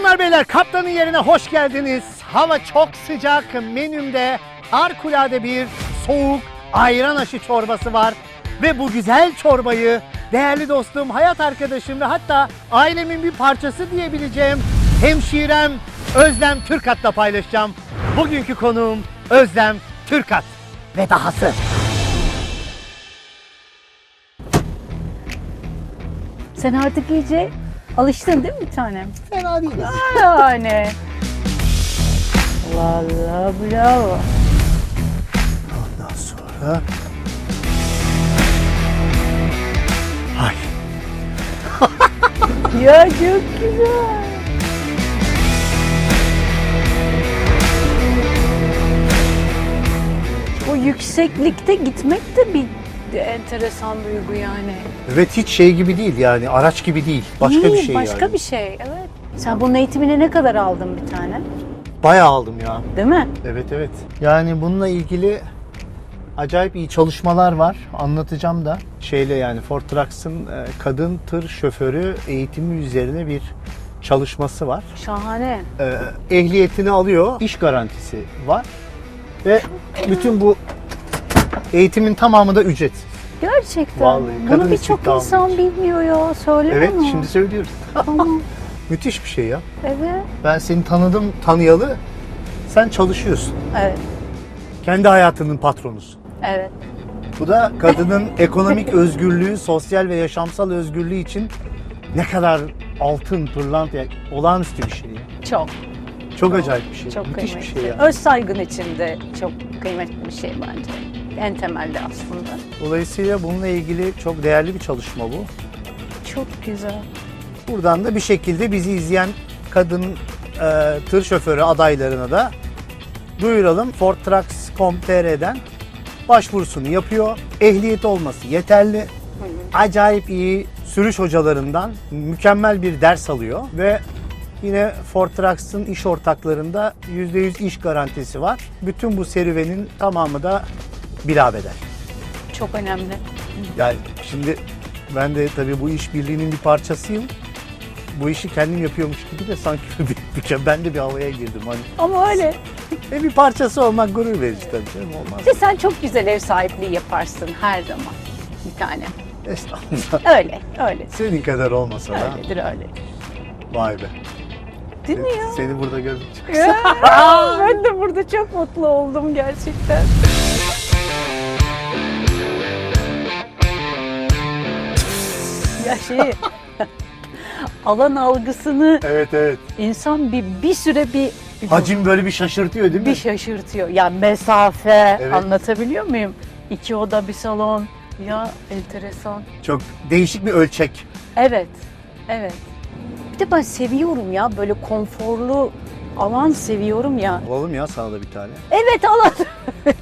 Hanımlar beyler kaptanın yerine hoş geldiniz. Hava çok sıcak. Menümde harikulade bir soğuk ayran aşı çorbası var. Ve bu güzel çorbayı değerli dostum, hayat arkadaşım ve hatta ailemin bir parçası diyebileceğim hemşirem Özlem Türkat'la paylaşacağım. Bugünkü konuğum Özlem Türkat ve dahası. Sen artık iyice alıştın değil mi bir tanem? Fena değil. Yani. Vallahi bravo. Ondan sonra... Ay. Ya çok güzel. O yükseklikte gitmek de bir enteresan duygu yani. Evet hiç şey gibi değil yani araç gibi değil. Başka İyi, bir şey Başka yani. bir şey evet. Sen bunun eğitimini ne kadar aldın bir tane? Bayağı aldım ya. Değil mi? Evet evet. Yani bununla ilgili acayip iyi çalışmalar var. Anlatacağım da. Şeyle yani Ford Trucks'ın e, kadın tır şoförü eğitimi üzerine bir çalışması var. Şahane. E, ehliyetini alıyor. İş garantisi var. Ve bütün bu eğitimin tamamı da ücretsiz. Gerçekten. Vallahi kadın Bunu birçok istihdamı insan bilmiyor ya. Söyle Evet bana. şimdi söylüyoruz. Tamam. Müthiş bir şey ya. Evet. Ben seni tanıdım tanıyalı. Sen çalışıyorsun. Evet. Kendi hayatının patronusun. Evet. Bu da kadının ekonomik özgürlüğü, sosyal ve yaşamsal özgürlüğü için ne kadar altın, pırlanta, yani olağanüstü bir şey. ya. Çok. Çok acayip bir şey. Çok Müthiş kıymetli. bir şey yani. Öz saygın için de çok kıymetli bir şey bence. En temelde aslında. Dolayısıyla bununla ilgili çok değerli bir çalışma bu. Çok güzel. Buradan da bir şekilde bizi izleyen kadın e, tır şoförü adaylarına da duyuralım. Ford Trucks.com.tr'den başvurusunu yapıyor. Ehliyet olması yeterli. Acayip iyi sürüş hocalarından mükemmel bir ders alıyor ve yine Ford Trucks'ın iş ortaklarında %100 iş garantisi var. Bütün bu serüvenin tamamı da bila bedel. Çok önemli. Yani şimdi ben de tabii bu iş birliğinin bir parçasıyım. Bu işi kendim yapıyormuş gibi de sanki bir, bir, ben de bir havaya girdim. Hani Ama öyle. e bir parçası olmak gurur verici tabii canım olmaz. İşte sen çok güzel ev sahipliği yaparsın her zaman. Bir tane. Estağfurullah. Öyle, öyle. Senin kadar olmasa da Öyledir öyle. vay be. Değil mi ya? Seni burada gördüm. Ya, ben de burada çok mutlu oldum gerçekten. Ya şey alan algısını Evet evet. insan bir bir süre bir Hacim böyle bir şaşırtıyor değil mi? bir şaşırtıyor. Ya mesafe Evet. anlatabiliyor muyum? İki oda bir salon. Ya enteresan. Çok değişik bir ölçek. Evet. Evet. Bir de ben seviyorum ya böyle konforlu alan seviyorum ya. Alalım ya sana da bir tane. Evet alan.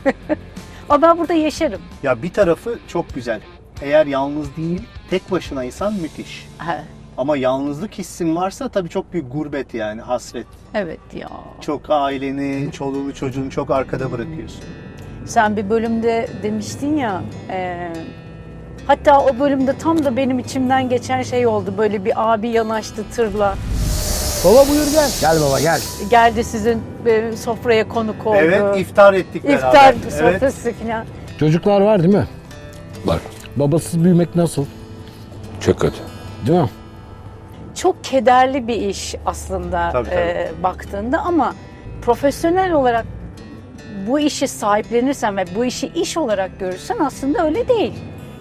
Ama ben burada yaşarım. Ya bir tarafı çok güzel. Eğer yalnız değil, tek başınaysan müthiş. Ha, Ama yalnızlık hissin varsa tabii çok büyük gurbet yani hasret. evet ya. Çok aileni, çoluğunu, çocuğunu çok arkada bırakıyorsun. Sen bir bölümde demiştin ya. e, hatta o bölümde tam da benim içimden geçen şey oldu. Böyle bir abi yanaştı tırla. Baba buyur gel. Gel baba gel. Geldi sizin e, sofraya konuk oldu. Evet iftar ettik beraber. İftar Evet. sofrası falan. Çocuklar var değil mi? Var. Babasız büyümek nasıl? Çok kötü. Değil mi? Çok kederli bir iş aslında Tabii, tabii. e, baktığında ama profesyonel olarak bu işi sahiplenirsen ve bu işi iş olarak görürsen aslında öyle değil.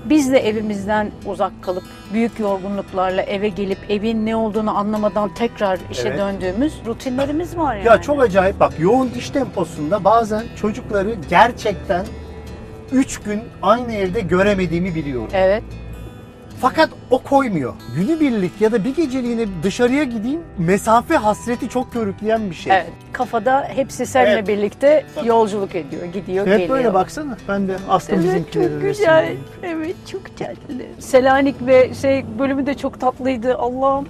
Biz de evimizden uzak kalıp büyük yorgunluklarla eve gelip evin ne olduğunu anlamadan tekrar işe Evet. döndüğümüz rutinlerimiz var yani. Ya çok acayip bak yoğun iş temposunda bazen çocukları gerçekten 3 gün aynı evde göremediğimi biliyorum. Evet. Fakat o koymuyor. Günübirlik ya da bir geceliğine dışarıya gideyim mesafe hasreti çok körükleyen bir şey. Evet. Kafada hepsi seninle Evet. birlikte Tabii. yolculuk ediyor, gidiyor, Hep geliyor. böyle baksana. Ben de aslında Evet bizimkilerin çok güzel. resimleri. Evet çok tatlı. Selanik ve şey bölümü de çok tatlıydı. Allah'ım.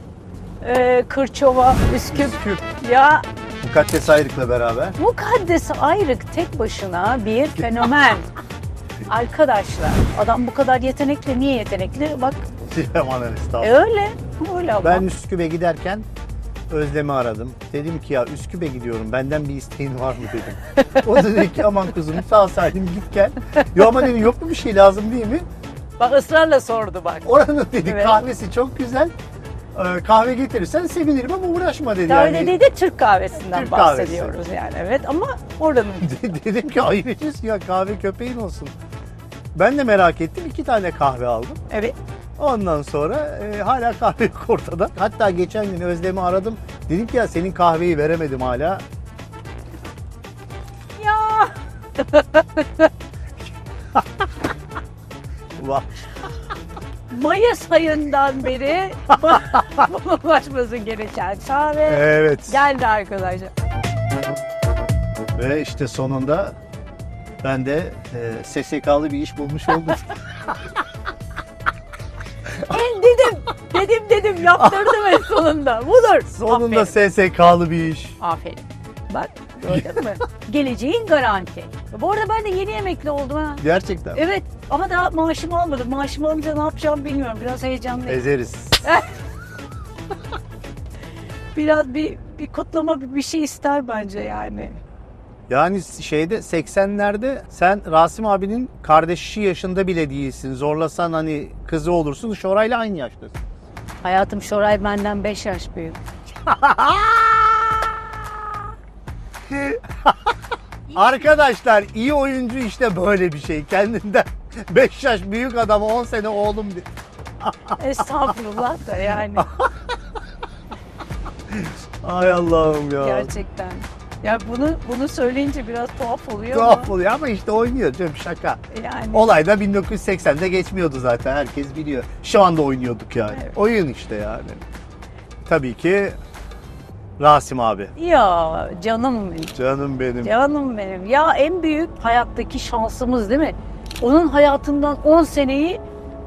Ee, Kırçova, Üsküp. Üsküp. Ya Mukaddes Ayrık'la beraber. Mukaddes Ayrık tek başına bir fenomen. Arkadaşlar adam bu kadar yetenekli. Niye yetenekli? Bak Aman e, estağfurullah. öyle. Öyle ama. Ben Üsküp'e giderken Özlem'i aradım. Dedim ki ya Üsküp'e gidiyorum. Benden bir isteğin var mı dedim. O da dedi ki aman kızım sağ salim git gel. Ya ama dedim yok mu bir şey lazım değil mi? Bak ısrarla sordu bak. Oranın dedi Evet. kahvesi çok güzel. Ee, kahve getirirsen sevinirim ama uğraşma dedi. Daha yani. öyle dedi Türk kahvesinden Türk bahsediyoruz yani evet ama oranın dedim ki ayıp ediyorsun ya kahve köpeğin olsun. Ben de merak ettim. iki tane kahve aldım. evet Ondan sonra e, hala kahve yok ortada. Hatta geçen gün Özlem'i aradım. Dedim ki ya senin kahveyi veremedim hala. ya Vah. Mayıs ayından beri ulaşması gereken kahve Evet. geldi arkadaşlar. Ve işte sonunda ben de e, SSK'lı bir iş bulmuş oldum. En dedim, dedim dedim yaptırdım en sonunda. Budur. sonunda Aferin. SSK'lı bir iş. Aferin. Bak gördün mü? Geleceğin garanti. Bu arada ben de yeni emekli oldum ha. Gerçekten. Evet ama daha maaşımı almadım. Maaşımı alınca ne yapacağımı bilmiyorum. Biraz heyecanlıyım. Ezeriz. Biraz bir, bir kutlama bir, bir şey ister bence yani. Yani şeyde 80'lerde sen Rasim abinin kardeşi yaşında bile değilsin. Zorlasan hani kızı olursun. Şoray'la aynı yaştasın. Hayatım Şoray benden 5 yaş büyük. Arkadaşlar iyi oyuncu işte böyle bir şey. Kendinden 5 yaş büyük adam 10 sene oğlum diye. Estağfurullah da yani Ay Allah'ım ya. gerçekten. Ya bunu bunu söyleyince biraz tuhaf oluyor Tuhaf ama oluyor ama işte oynuyor canım şaka. yani Olay da 1980'de geçmiyordu zaten herkes biliyor. Şu anda oynuyorduk yani. Evet. Oyun işte yani. Tabii ki Rasim abi. ya canım benim. Canım benim. Canım benim. Ya en büyük hayattaki şansımız değil mi? Onun hayatından 10 seneyi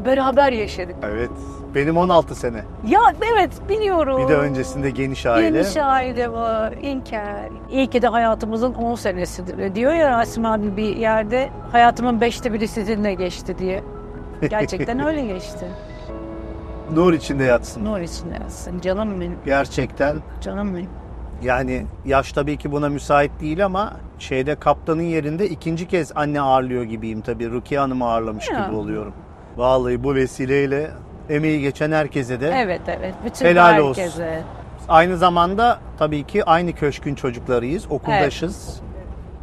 beraber yaşadık. Evet. Benim 16 sene. Ya evet biliyorum. Bir de öncesinde geniş aile. Geniş aile var, İlker. İyi ki de hayatımızın 10 senesidir. Diyor ya Rasim abi bir yerde hayatımın beşte biri sizinle geçti diye. Gerçekten öyle geçti. Nur içinde yatsın. Nur içinde yatsın. Canım benim, Gerçekten canım benim. yani yaş tabii ki buna müsait değil ama şeyde kaptanın yerinde ikinci kez anne ağırlıyor gibiyim tabii. Rukiye Hanım'ı ağırlamış Ya. gibi oluyorum. Vallahi bu vesileyle emeği geçen herkese de Evet evet. Bütün Helal olsun. herkese. Aynı zamanda tabii ki aynı köşkün çocuklarıyız, okuldaşız.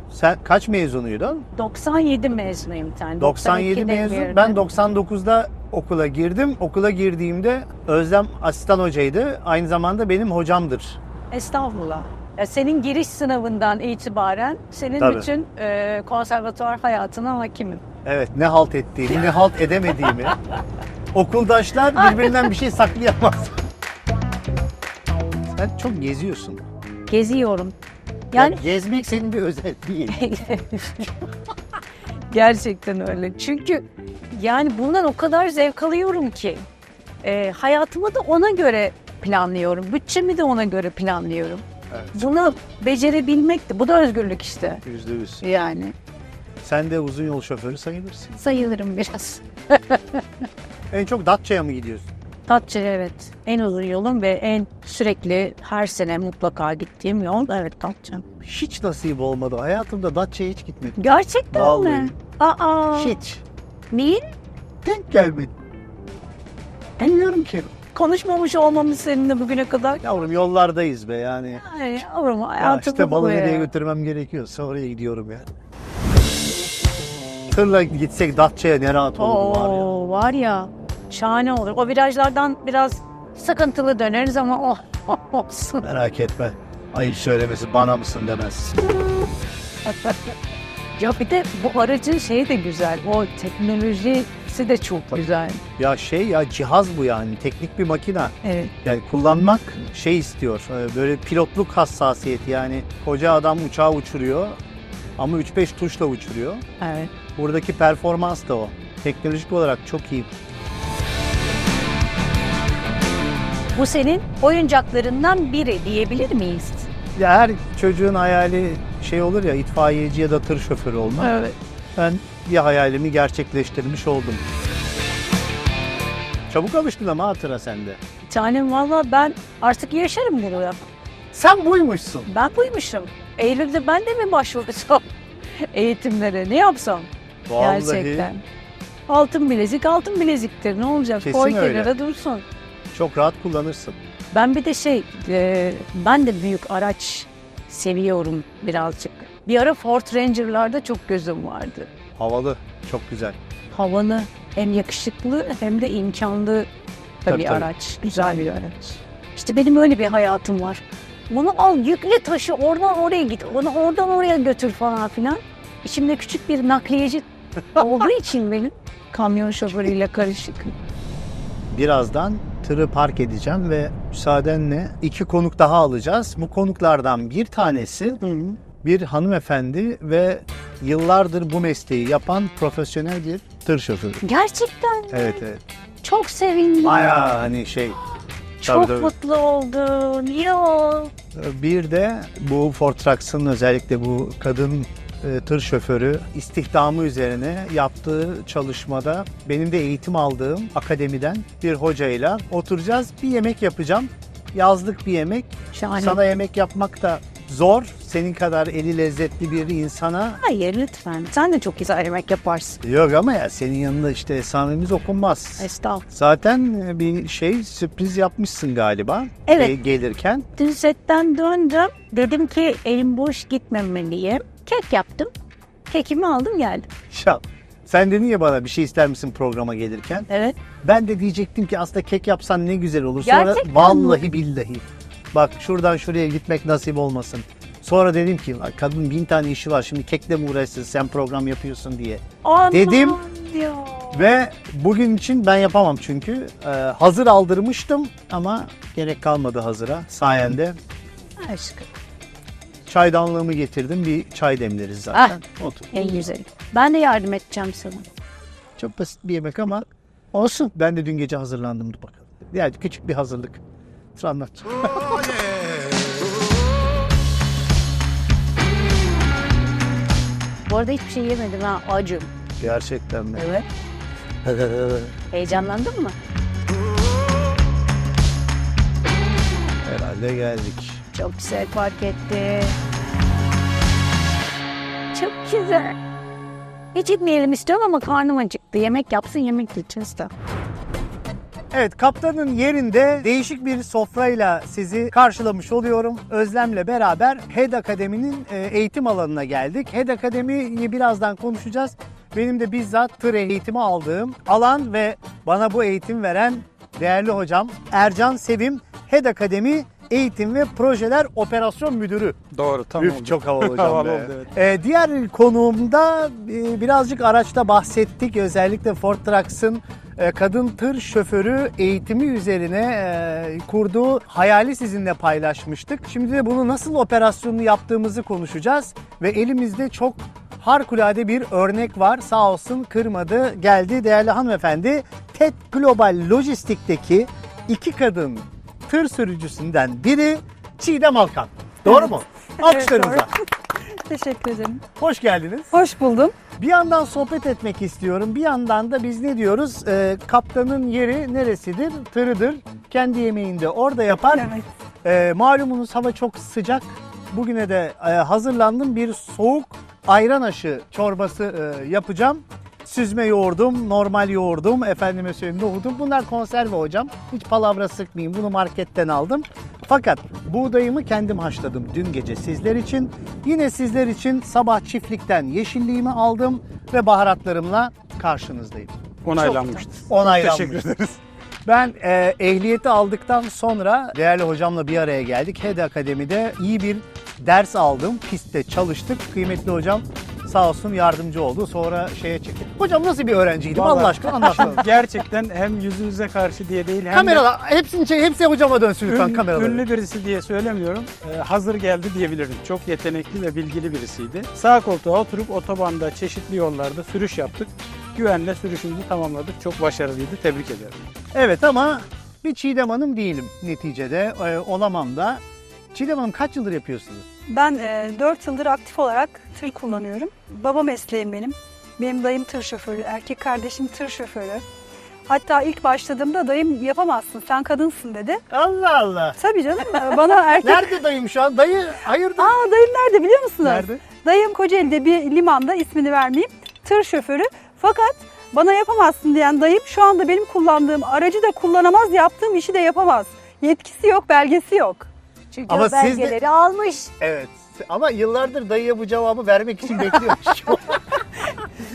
Sen kaç mezunuydun? 97 mezunuyum tane. 97 92'de mezun. Ben 99'da okula girdim. Okula girdiğimde Özlem asistan hocaydı. Aynı zamanda benim hocamdır. Estağfurullah. Ya senin giriş sınavından itibaren senin Tabii. bütün e, konservatuvar hayatına hakimim. Evet, ne halt ettiğimi, ne halt edemediğimi. Okuldaşlar birbirinden bir şey saklayamaz. Sen çok geziyorsun. Geziyorum. Yani Yani gezmek senin bir özel değil. Gerçekten öyle. Çünkü yani bundan o kadar zevk alıyorum ki e, hayatımı da ona göre planlıyorum. Bütçemi de ona göre planlıyorum. Evet. Bunu becerebilmek de bu da özgürlük işte. Yüzde yüz. Yani Sen de uzun yol şoförü sayılırsın. sayılırım biraz. En çok Datça'ya mı gidiyorsun? Datça evet. En uzun yolum ve en sürekli her sene mutlaka gittiğim yol evet Datça. Hiç nasip olmadı. Hayatımda Datça'ya hiç gitmedim. Gerçekten Vallahi. mi? Aa. Hiç. Niye? Denk gelmedi. Bilmiyorum ki. Konuşmamış olmamız seninle bugüne kadar. Yavrum yollardayız be yani. Ay yavrum Ya hayatım işte balı nereye götürmem gerekiyorsa oraya gidiyorum yani. Tırla gitsek Datça'ya ne rahat olur var ya. Oo, var ya şahane olur. O virajlardan biraz sıkıntılı döneriz ama oh olsun. Merak etme. Ayıp söylemesi bana mısın demez. Ya bir de bu aracın şeyi de güzel. O teknolojisi de çok güzel. Ya şey ya cihaz bu yani. Teknik bir makina. Evet. Yani kullanmak şey istiyor. e, Böyle pilotluk hassasiyeti yani. Koca adam uçağı uçuruyor. Ama 3-5 tuşla uçuruyor. Evet. Buradaki performans da o. Teknolojik olarak çok iyi. Bu senin oyuncaklarından biri diyebilir miyiz? Ya her çocuğun hayali şey olur ya itfaiyeci ya da tır şoförü olmak. Evet. Ben bir hayalimi gerçekleştirmiş oldum. Çabuk alıştın ama hatıra sende. Bir tanem valla ben artık yaşarım bunu ya. Sen buymuşsun. Ben buymuşum. Eylül'de ben de mi başvursam eğitimlere? Ne yapsam? Vallahi Gerçekten. Altın bilezik altın bileziktir. Ne olacak? Kesin Koy öyle. kenara dursun. Çok rahat kullanırsın. Ben bir de şey, e, ben de büyük araç seviyorum birazcık. Bir ara Ford Ranger'larda çok gözüm vardı. Havalı. Çok güzel. Havalı, hem yakışıklı hem de imkanlı Tabii, tabii. araç. Güzel bir araç. İşte benim öyle bir hayatım var. Bunu al yükle taşı oradan oraya git. Onu oradan oraya götür falan filan. İçimde küçük bir nakliyeci olduğu için benim kamyon şoförüyle karışık. Birazdan tırı park edeceğim ve müsaadenle iki konuk daha alacağız. Bu konuklardan bir tanesi bir hanımefendi ve yıllardır bu mesleği yapan profesyonel bir tır şoförü. Gerçekten Evet evet. çok sevindim. Bayağı hani şey. Çok tabii, tabii. mutlu oldum. Ya. Bir de bu Ford Trucks'ın özellikle bu kadın tır şoförü istihdamı üzerine yaptığı çalışmada benim de eğitim aldığım akademiden bir hocayla oturacağız. Bir yemek yapacağım. Yazlık bir yemek. Şahane. Sana yemek yapmak da zor. Senin kadar eli lezzetli bir insana Hayır lütfen. Sen de çok güzel yemek yaparsın. yok ama ya senin yanında işte esamemiz okunmaz. Estağfurullah. Zaten e, bir şey sürpriz yapmışsın galiba. Evet. e, gelirken. Dün setten döndüm. Dedim ki elim boş gitmemeliyim. Kek yaptım. Kekimi aldım geldim. Şal. Sen dedin ya bana bir şey ister misin programa gelirken? Evet. Ben de diyecektim ki aslında kek yapsan ne güzel olur. Sonra Gerçekten vallahi billahi. Bak şuradan şuraya gitmek nasip olmasın. Sonra dedim ki "Lan kadın bin tane işi var şimdi kekle mi uğraşsın sen program yapıyorsun diye. Aman Dedim. Ya. Ve bugün için ben yapamam çünkü Ee, hazır aldırmıştım ama gerek kalmadı hazıra sayende. Aşkım. Çaydanlığımı getirdim bir çay demleriz zaten. Otur. En güzeli. Ben de yardım edeceğim sana. Çok basit bir yemek ama Olsun. ben de dün gece hazırlandım dur bakalım. Yani küçük bir hazırlık. Dur anlat. Bu arada hiçbir şey yemedim ha. Acım. Gerçekten mi? Evet. Heyecanlandın mı? Herhalde geldik. Çok güzel fark etti. Çok güzel. Hiç gitmeyelim istiyorum ama karnım acıktı. Yemek yapsın yemek yiyeceğiz de. Evet kaptanın yerinde değişik bir sofrayla sizi karşılamış oluyorum. Özlem'le beraber HED Akademi'nin e, eğitim alanına geldik. HED Akademi'yi birazdan konuşacağız. Benim de bizzat tır eğitimi aldığım alan ve bana bu eğitim veren değerli hocam Ercan Sevim HED Akademi Eğitim ve Projeler Operasyon Müdürü. Doğru tam Üf, oldu. çok havalı hocam Havalı be. oldu, evet. Ee, diğer konuğumda e, birazcık araçta bahsettik. Özellikle Ford Trucks'ın e, kadın tır şoförü eğitimi üzerine e, kurduğu hayali sizinle paylaşmıştık. Şimdi de bunu nasıl operasyonunu yaptığımızı konuşacağız. Ve elimizde çok harikulade bir örnek var. Sağ olsun kırmadı geldi değerli hanımefendi. TED Global Lojistik'teki iki kadın tır sürücüsünden biri Çiğdem Alkan. Doğru mu? Alkışlarınıza. Teşekkür ederim. Hoş geldiniz. Hoş buldum. Bir yandan sohbet etmek istiyorum. Bir yandan da biz ne diyoruz? Ee, kaptanın yeri neresidir? Tırıdır. Kendi yemeğini de orada yapar. Evet. Ee, malumunuz hava çok sıcak. Bugüne de e, hazırlandım. Bir soğuk ayran aşı çorbası e, yapacağım. Süzme yoğurdum, normal yoğurdum, efendime söyleyeyim nohudum. Bunlar konserve hocam. Hiç palavra sıkmayayım. Bunu marketten aldım. Fakat buğdayımı kendim haşladım dün gece sizler için. Yine sizler için sabah çiftlikten yeşilliğimi aldım ve baharatlarımla karşınızdayım. Onaylanmıştır. Onaylanmış. Teşekkür ederiz. Ben e, ehliyeti aldıktan sonra değerli hocamla bir araya geldik. HED Akademi'de iyi bir ders aldım. Pistte çalıştık. Kıymetli hocam sağ olsun yardımcı oldu. Sonra şeye çekti. Hocam nasıl bir öğrenciydim Vallahi- Allah aşkına anlatsana. Gerçekten hem yüzünüze karşı diye değil hem Kameralar hepsini çek, hepsi hocama dönsün de lütfen kameraları. ünlü birisi diye söylemiyorum. Ee, hazır geldi diyebilirim. Çok yetenekli ve bilgili birisiydi. Sağ koltuğa oturup otobanda çeşitli yollarda sürüş yaptık. Güvenle sürüşümüzü tamamladık. Çok başarılıydı. Tebrik ederim. Evet ama bir Çiğdem Hanım değilim neticede. E, olamam da. Çiğdem Hanım kaç yıldır yapıyorsunuz? Ben e, 4 yıldır aktif olarak tır kullanıyorum. Baba mesleğim benim. Benim dayım tır şoförü, erkek kardeşim tır şoförü. Hatta ilk başladığımda dayım yapamazsın sen kadınsın dedi. Allah Allah. Tabii canım bana erkek... Nerede dayım şu an? Dayı hayırdır? Aa dayım nerede biliyor musunuz? Nerede? Dayım Kocaeli'de bir limanda ismini vermeyeyim. Tır şoförü. Fakat bana yapamazsın diyen dayım şu anda benim kullandığım aracı da kullanamaz, yaptığım işi de yapamaz. Yetkisi yok, belgesi yok. Çünkü Ama o siz de- belgeleri almış. Evet. Ama yıllardır dayıya bu cevabı vermek için bekliyormuş.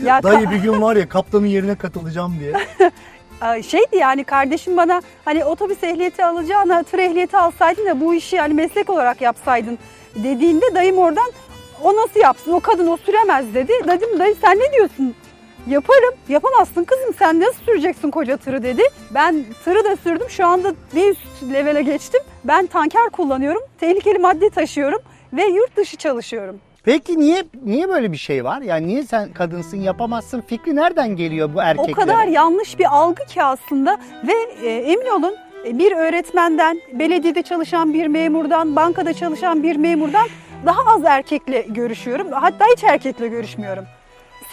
Ya Dayı bir gün var ya kaptanın yerine katılacağım diye. Ay, şeydi yani kardeşim bana hani otobüs ehliyeti alacağına tır ehliyeti alsaydın da bu işi hani meslek olarak yapsaydın dediğinde dayım oradan o nasıl yapsın o kadın o süremez dedi. Dedim dayı sen ne diyorsun? Yaparım. Yapamazsın kızım sen nasıl süreceksin koca tırı dedi. Ben tırı da sürdüm. Şu anda bir üst levele geçtim. Ben tanker kullanıyorum. Tehlikeli madde taşıyorum ve yurt dışı çalışıyorum. Peki niye niye böyle bir şey var? Yani niye sen kadınsın yapamazsın fikri nereden geliyor bu erkeklere? O kadar yanlış bir algı ki aslında ve e, emin olun e, bir öğretmenden, belediyede çalışan bir memurdan, bankada çalışan bir memurdan daha az erkekle görüşüyorum. Hatta hiç erkekle görüşmüyorum.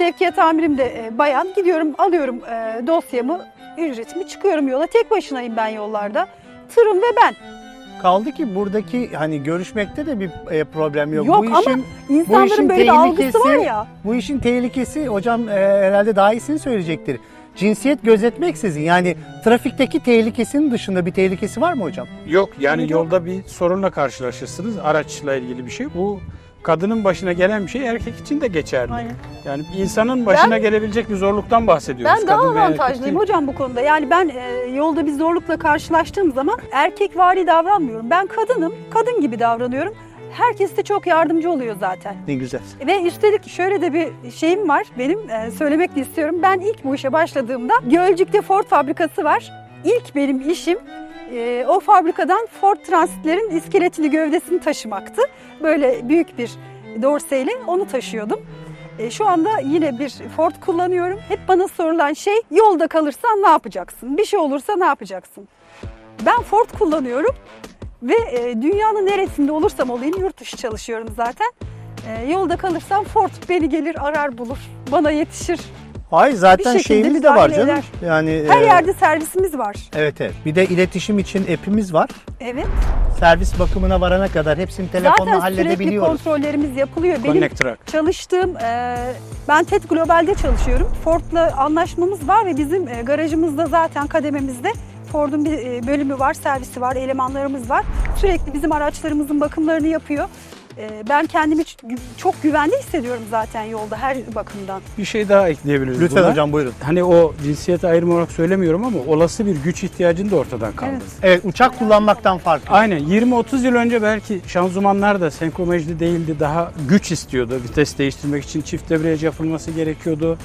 Sevkiyat amirim de e, bayan. Gidiyorum alıyorum e, dosyamı, ücretimi çıkıyorum yola. Tek başınayım ben yollarda. Tırım ve ben. Kaldı ki buradaki hani görüşmekte de bir e, problem yok. Yok bu ama işin İnsanların işin böyle bir algısı tehlikesi- var ya. bu işin tehlikesi hocam e, herhalde daha iyisini söyleyecektir. Cinsiyet gözetmeksizin yani trafikteki tehlikesinin dışında bir tehlikesi var mı hocam? Yok yani yolda bir sorunla karşılaşırsınız. Araçla ilgili bir şey. Bu kadının başına gelen bir şey erkek için de geçerli. Aynen. Yani insanın başına gelebilecek bir zorluktan bahsediyoruz. Ben daha avantajlıyım hocam bu konuda. Yani ben e, yolda bir zorlukla karşılaştığım zaman erkek vari davranmıyorum. Ben kadınım, kadın gibi davranıyorum. Herkes de çok yardımcı oluyor zaten. Ne güzel. Ve üstelik şöyle de bir şeyim var benim e, söylemek de istiyorum. Ben ilk bu işe başladığımda Gölcük'te Ford fabrikası var. İlk benim işim e, o fabrikadan Ford Transit'lerin iskeletini gövdesini taşımaktı. Böyle büyük bir dorseyle onu taşıyordum. E, şu anda yine bir Ford kullanıyorum. Hep bana sorulan şey yolda kalırsan ne yapacaksın? Bir şey olursa ne yapacaksın? Ben Ford kullanıyorum ve e, dünyanın neresinde olursam olayım yurt dışı çalışıyorum zaten. E, yolda kalırsam Ford beni gelir arar bulur. Bana yetişir. Hayır zaten Bir de var canım. eder. Yani Her e, yerde servisimiz var. Evet evet. Bir de iletişim için app'imiz var. Evet. Servis bakımına varana kadar hepsini telefonla Zaten sürekli halledebiliyoruz. kontrollerimiz yapılıyor. Benim Connect Truck. çalıştığım, e, ben TED Global'de çalışıyorum. Ford'la anlaşmamız var ve bizim e, garajımızda zaten kadememizde Ford'un bir e, bölümü var, servisi var, elemanlarımız var. Sürekli bizim araçlarımızın bakımlarını yapıyor. E, ben kendimi çok güvende hissediyorum zaten yolda her bakımdan. Bir şey daha ekleyebiliriz Lütfen buna. hocam buyurun. Hani o cinsiyet ayrımı olarak söylemiyorum ama olası bir güç ihtiyacını da ortadan kaldırır. Evet. Evet uçak kullanmaktan farklı. Aynen 20-30 yıl önce belki şanzımanlar da senkromejli değildi. Daha güç istiyordu. Vites değiştirmek için çift debriyaj yapılması gerekiyordu.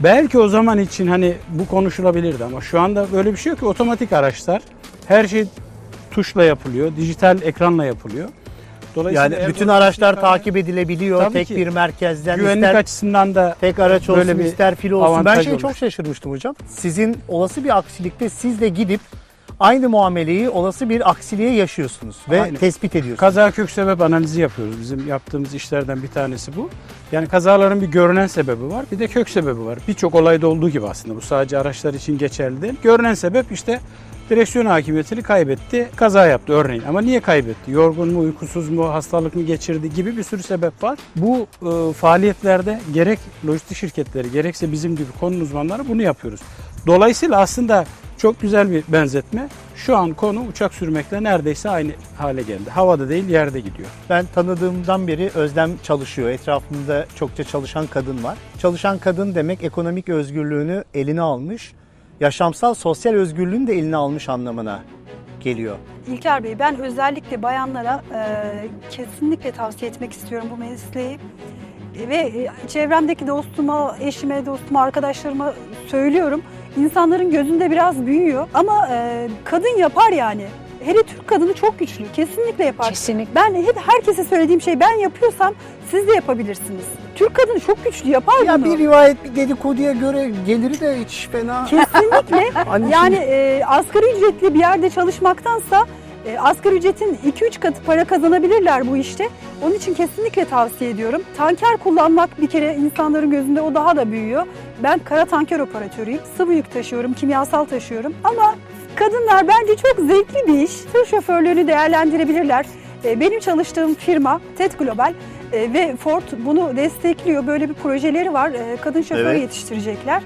Belki o zaman için hani bu konuşulabilirdi ama şu anda böyle bir şey yok ki otomatik araçlar. Her şey tuşla yapılıyor, dijital ekranla yapılıyor. Dolayısıyla Yani bütün araçlar takip edilebiliyor Tabii tek ki. bir merkezden. güvenlik ister açısından da tek araç olsun böyle bir ister fil olsun. Ben şey olur. çok şaşırmıştım hocam. Sizin olası bir aksilikte siz de gidip aynı muameleyi olası bir aksiliğe yaşıyorsunuz ve Aynen. tespit ediyorsunuz. Kaza kök sebep analizi yapıyoruz. Bizim yaptığımız işlerden bir tanesi bu. Yani kazaların bir görünen sebebi var, bir de kök sebebi var. Birçok olayda olduğu gibi aslında bu sadece araçlar için geçerli değil. Görünen sebep işte direksiyon hakimiyetini kaybetti, kaza yaptı örneğin. Ama niye kaybetti? Yorgun mu, uykusuz mu, hastalık mı geçirdi gibi bir sürü sebep var. Bu e, faaliyetlerde gerek lojistik şirketleri gerekse bizim gibi konu uzmanları bunu yapıyoruz. Dolayısıyla aslında çok güzel bir benzetme. Şu an konu uçak sürmekle neredeyse aynı hale geldi. Havada değil yerde gidiyor. Ben tanıdığımdan beri Özlem çalışıyor. Etrafımda çokça çalışan kadın var. Çalışan kadın demek ekonomik özgürlüğünü eline almış, yaşamsal sosyal özgürlüğünü de eline almış anlamına geliyor. İlker Bey ben özellikle bayanlara e, kesinlikle tavsiye etmek istiyorum bu mesleği. E, Ve çevremdeki dostuma, eşime, dostuma, arkadaşlarıma söylüyorum. İnsanların gözünde biraz büyüyor ama e, kadın yapar yani. Hele Türk kadını çok güçlü. Kesinlikle yapar. Kesinlikle. Ben hep herkese söylediğim şey ben yapıyorsam siz de yapabilirsiniz. Türk kadını çok güçlü yapar Ya bunu. bir rivayet bir dedikoduya göre geliri de hiç fena. Kesinlikle. Yani e, asgari ücretli bir yerde çalışmaktansa E, asgari ücretin 2-3 katı para kazanabilirler bu işte. Onun için kesinlikle tavsiye ediyorum. Tanker kullanmak bir kere insanların gözünde o daha da büyüyor. Ben kara tanker operatörüyüm. Sıvı yük taşıyorum, kimyasal taşıyorum. Ama kadınlar bence çok zevkli bir iş. Tır şoförlüğünü değerlendirebilirler. E, benim çalıştığım firma TED Global e, ve Ford bunu destekliyor. Böyle bir projeleri var. E, kadın şoför Evet. yetiştirecekler.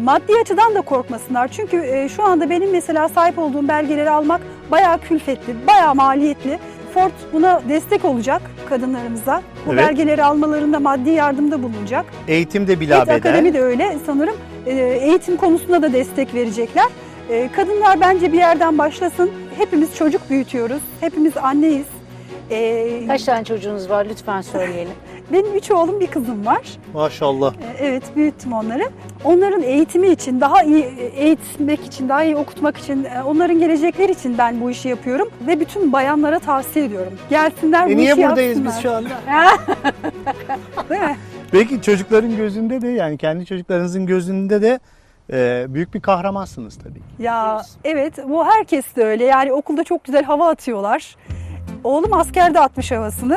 Maddi açıdan da korkmasınlar. Çünkü şu anda benim mesela sahip olduğum belgeleri almak bayağı külfetli, bayağı maliyetli. Ford buna destek olacak kadınlarımıza. Bu Evet. belgeleri almalarında maddi yardımda bulunacak. Eğitim de Evet, bilabeder. akademi de öyle sanırım. Eğitim konusunda da destek verecekler. E, kadınlar bence bir yerden başlasın. Hepimiz çocuk büyütüyoruz. Hepimiz anneyiz. E, Kaç tane çocuğunuz var lütfen söyleyelim. benim üç oğlum bir kızım var. Maşallah. E, Evet büyüttüm onları. Onların eğitimi için, daha iyi eğitmek için, daha iyi okutmak için, e, onların gelecekleri için ben bu işi yapıyorum. Ve bütün bayanlara tavsiye ediyorum. Gelsinler bu E niye işi buradayız yapsınlar. biz şu anda? Değil mi? Peki çocukların gözünde de yani kendi çocuklarınızın gözünde de e, büyük bir kahramansınız tabii. ki. Ya evet bu herkes de öyle. Yani okulda çok güzel hava atıyorlar. Oğlum askerde atmış havasını.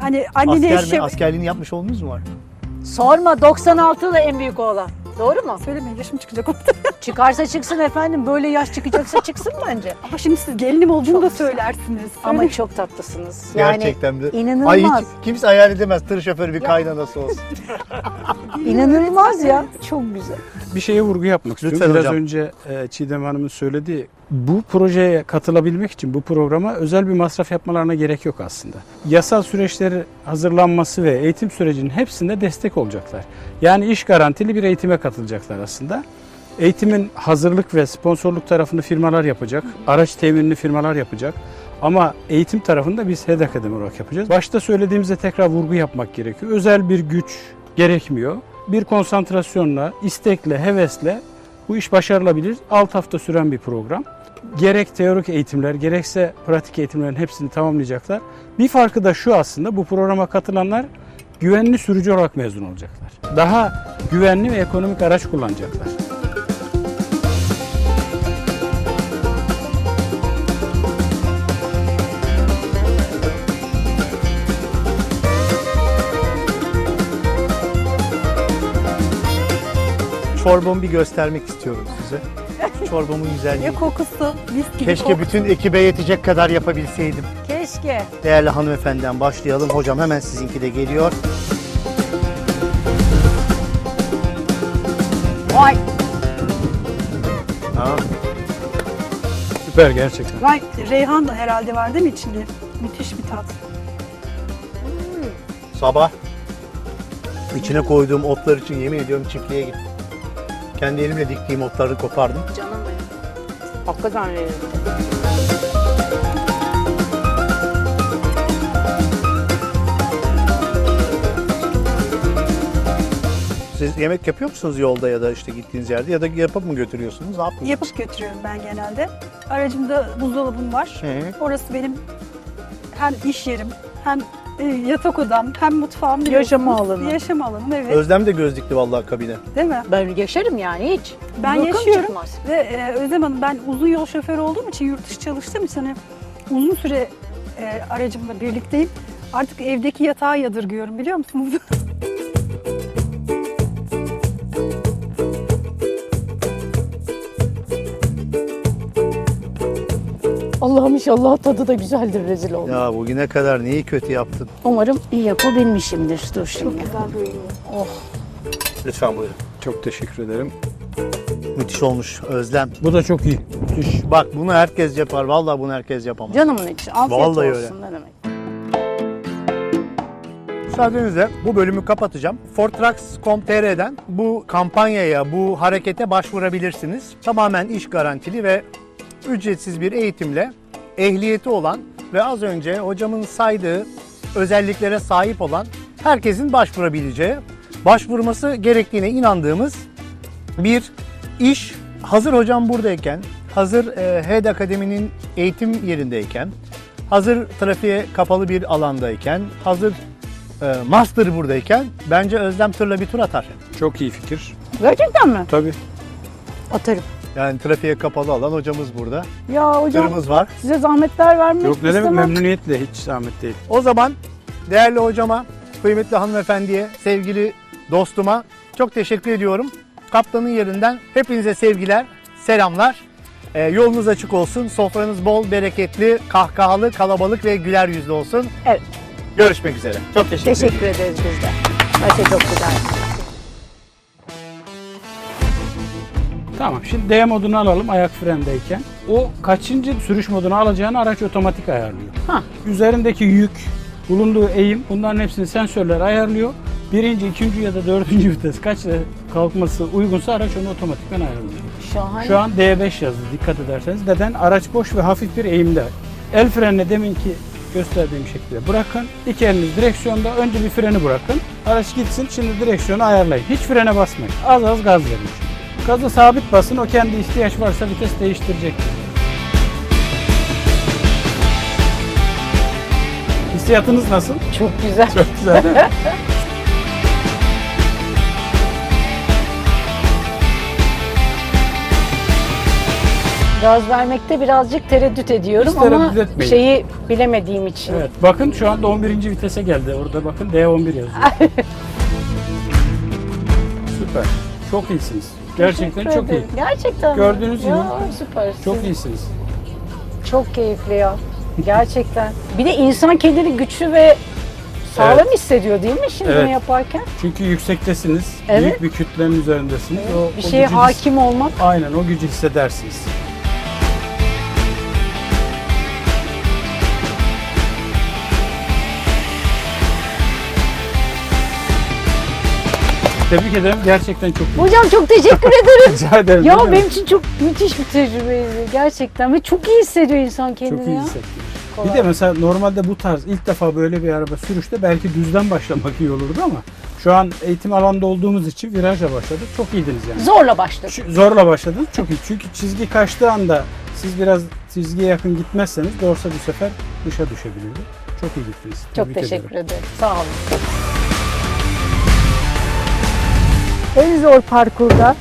Hani annene Asker mi? eşe... Askerliğini yapmış oğlunuz mu var? Sorma 96 da en büyük oğlan. Doğru mu? Söylemeyin yaşım çıkacak orada. Çıkarsa çıksın efendim. Böyle yaş çıkacaksa çıksın bence. Ama şimdi siz gelinim olduğunu Çok da güzel. söylersiniz. Ama çok tatlısınız. Yani Gerçekten de. inanılmaz. Ay hiç kimse hayal edemez tır şoförü bir kaynanası olsun. inanılmaz ya. Çok güzel. Bir şeye vurgu yapmak Lütfen istiyorum. Biraz hocam. önce e, Çiğdem Hanım'ın söylediği bu projeye katılabilmek için bu programa özel bir masraf yapmalarına gerek yok aslında. Yasal süreçleri hazırlanması ve eğitim sürecinin hepsinde destek olacaklar. Yani iş garantili bir eğitime katılacaklar aslında. Eğitimin hazırlık ve sponsorluk tarafını firmalar yapacak. Araç teminini firmalar yapacak. Ama eğitim tarafını da biz HED Akademi olarak yapacağız. Başta söylediğimizde tekrar vurgu yapmak gerekiyor. Özel bir güç gerekmiyor. Bir konsantrasyonla, istekle, hevesle bu iş başarılabilir. 6 hafta süren bir program. Gerek teorik eğitimler, gerekse pratik eğitimlerin hepsini tamamlayacaklar. Bir farkı da şu aslında bu programa katılanlar güvenli sürücü olarak mezun olacaklar. Daha güvenli ve ekonomik araç kullanacaklar. Çorbamı bir göstermek istiyorum size. Çorbamın güzelliği. Ne kokusu, mis gibi Keşke kokusu. bütün ekibe yetecek kadar yapabilseydim. Keşke. Değerli hanımefendiden başlayalım. Hocam hemen sizinki de geliyor. Vay. Ha, Süper gerçekten. Vay, Reyhan da herhalde var değil mi içinde? Müthiş bir tat. sabah içine koyduğum otlar için yemin ediyorum çiftliğe gittim. Kendi elimle diktiğim otları kopardım. Canım benim. Hakikaten lezzetli. Siz yemek yapıyor musunuz yolda ya da işte gittiğiniz yerde ya da yapıp mı götürüyorsunuz? Ne yapıyorsunuz? Yapıp götürüyorum ben genelde. Aracımda buzdolabım var. Hı. Orası benim hem iş yerim, hem e, yatak odam, hem mutfağım. biliyorsunuz. Yaşama alanı. Yaşam alanım evet. Özlem de göz dikti vallahi kabine. Değil mi? Ben yaşarım yani hiç. Ben Yakın yaşıyorum. çıkmaz. Ve e, Özlem Hanım ben uzun yol şoförü olduğum için yurt dışı çalıştığım için hani uzun süre e, aracımla birlikteyim. Artık evdeki yatağı yadırgıyorum biliyor musunuz? Allah'ım inşallah tadı da güzeldir rezil olma. Ya bugüne kadar neyi kötü yaptın? Umarım iyi yapabilmişimdir. Dur şimdi. güzel böyle. Lütfen buyurun. Çok teşekkür ederim. Müthiş olmuş Özlem. Bu da çok iyi. Müthiş. Bak bunu herkes yapar. Vallahi bunu herkes yapamaz. Canımın içi. Afiyet Vallahi olsun. Ne demek. Müsaadenizle bu bölümü kapatacağım. Fortrax.com.tr'den bu kampanyaya, bu harekete başvurabilirsiniz. Tamamen iş garantili ve ücretsiz bir eğitimle ehliyeti olan ve az önce hocamın saydığı özelliklere sahip olan herkesin başvurabileceği, başvurması gerektiğine inandığımız bir iş. Hazır hocam buradayken, hazır e, HED Akademi'nin eğitim yerindeyken, hazır trafiğe kapalı bir alandayken, hazır e, master buradayken bence Özlem Tır'la bir tur atar. Çok iyi fikir. Gerçekten mi? Tabii. Atarım. Yani trafiğe kapalı alan hocamız burada. Ya hocam Tırımız var. size zahmetler vermek Yok ne demek istemem. memnuniyetle hiç zahmet değil. O zaman değerli hocama, kıymetli hanımefendiye, sevgili dostuma çok teşekkür ediyorum. Kaptanın yerinden hepinize sevgiler, selamlar. Ee, yolunuz açık olsun, sofranız bol, bereketli, kahkahalı, kalabalık ve güler yüzlü olsun. Evet. Görüşmek üzere. Çok teşekkür ederim. Teşekkür ederiz biz de. Her şey çok güzel. Tamam şimdi D modunu alalım ayak frendeyken. O kaçıncı sürüş modunu alacağını araç otomatik ayarlıyor. Ha. Üzerindeki yük, bulunduğu eğim bunların hepsini sensörler ayarlıyor. Birinci, ikinci ya da dördüncü vites kaçta kalkması uygunsa araç onu otomatikman ayarlıyor. Şahane. Şu an D5 yazdı dikkat ederseniz. Neden? Araç boş ve hafif bir eğimde. El frenine deminki gösterdiğim şekilde bırakın. İki eliniz direksiyonda. Önce bir freni bırakın. Araç gitsin. Şimdi direksiyonu ayarlayın. Hiç frene basmayın. Az az gaz verin. şimdi. Gazı sabit basın. O kendi ihtiyaç varsa vites değiştirecektir. Hissiyatınız nasıl? Çok güzel. Çok güzel değil mi? Gaz vermekte birazcık tereddüt ediyorum Hiç tereddüt ama etmeyin. şeyi bilemediğim için. Evet. Bakın şu anda 11. vitese geldi. Orada bakın D11 yazıyor. Süper. Çok iyisiniz. Gerçekten Teşekkür çok iyi. Gerçekten. Gördüğünüz gibi. Ya süper. Çok iyisiniz. Çok keyifli ya. Gerçekten. Bir de insan kendini güçlü ve sağlam Evet. hissediyor değil mi şimdi Evet. bunu yaparken? Çünkü yüksektesiniz. Evet. Büyük bir kütlenin üzerindesiniz. O, Bir o şeye gücü his- hakim olmak. Aynen o gücü hissedersiniz. Tebrik ederim. Gerçekten çok iyi. Hocam çok teşekkür ederim. Rica ederim. ya benim için çok müthiş bir tecrübeydi gerçekten ve çok iyi hissediyor insan kendini Çok iyi ya. hissettim. Kolay. Bir de mesela normalde bu tarz ilk defa böyle bir araba sürüşte belki düzden başlamak iyi olurdu ama şu an eğitim alanında olduğumuz için virajla başladık. Çok iyiydiniz yani. Zorla başladık. Şu- Zorla başladınız çok iyi. Çünkü çizgi kaçtığı anda siz biraz çizgiye yakın gitmezseniz dorsa bu sefer dışa düşebilirdi. Çok iyi gittiniz. Çok Tebrik teşekkür ederim. ederim. Sağ olun. En zor parkurda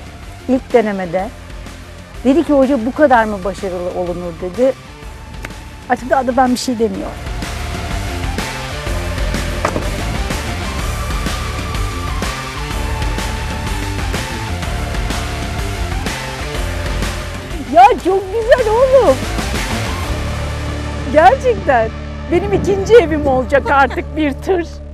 ilk denemede dedi ki hoca bu kadar mı başarılı olunur dedi. Artık daha da ben bir şey demiyorum. Ya çok güzel oğlum. Gerçekten. Benim ikinci evim olacak artık bir tır.